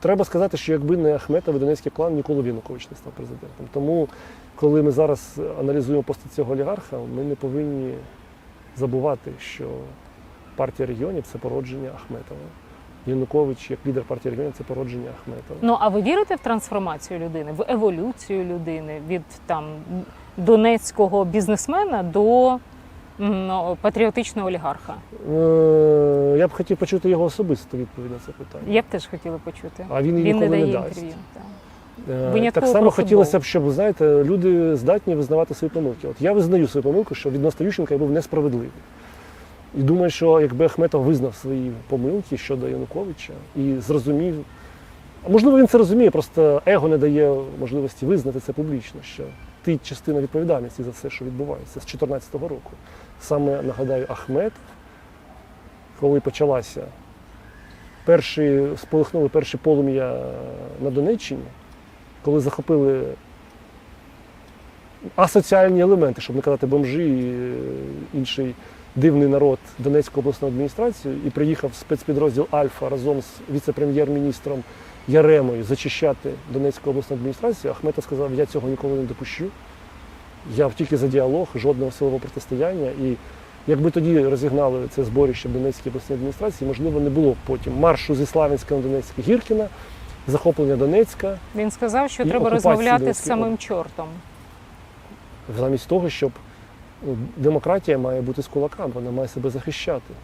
Треба сказати, що якби не Ахметов Донецький клан, ніколи Янукович не став президентом. Тому, коли ми зараз аналізуємо постать цього олігарха, ми не повинні забувати, що партія регіонів це породження Ахметова. Янукович, як лідер партії регіонів, це породження Ахметова. Ну а ви вірите в трансформацію людини, в еволюцію людини від там донецького бізнесмена до патріотичного олігарха? Е, Я б хотів почути його особисту відповідь на це питання. Я б теж хотіла почути. А він її Він не ніколи дає не дасть. інтерв'ю. так. Е, Винятково Так само хотілося б, щоб знаєте, люди здатні визнавати свої помилки. От я визнаю свою помилку, що відносно Ющенка я був несправедливий. І думаю, що якби Ахметов визнав свої помилки щодо Януковича і зрозумів, можливо, він це розуміє, просто его не дає можливості визнати це публічно, що ти частина відповідальності за все, що відбувається з 2014 року. Саме нагадаю, Ахмед, коли почалася перші сполихнули перші полум'я на Донеччині, коли захопили асоціальні елементи, щоб не казати бомжі і е, інший дивний народ Донецької обласної адміністрації, і приїхав спецпідрозділ Альфа разом з віце-прем'єр-міністром Яремою зачищати Донецьку обласну адміністрацію. Ахмета сказав, я цього ніколи не допущу. Я тільки за діалог, жодного силового протистояння. І якби тоді розігнали це зборище в Донецькій обласній адміністрації, можливо, не було б потім маршу зі Славянська на Донецьке Гіркіна, захоплення Донецька, Він сказав, що треба розмовляти з самим чортом. замість того, щоб ну, демократія має бути з кулаками, вона має себе захищати.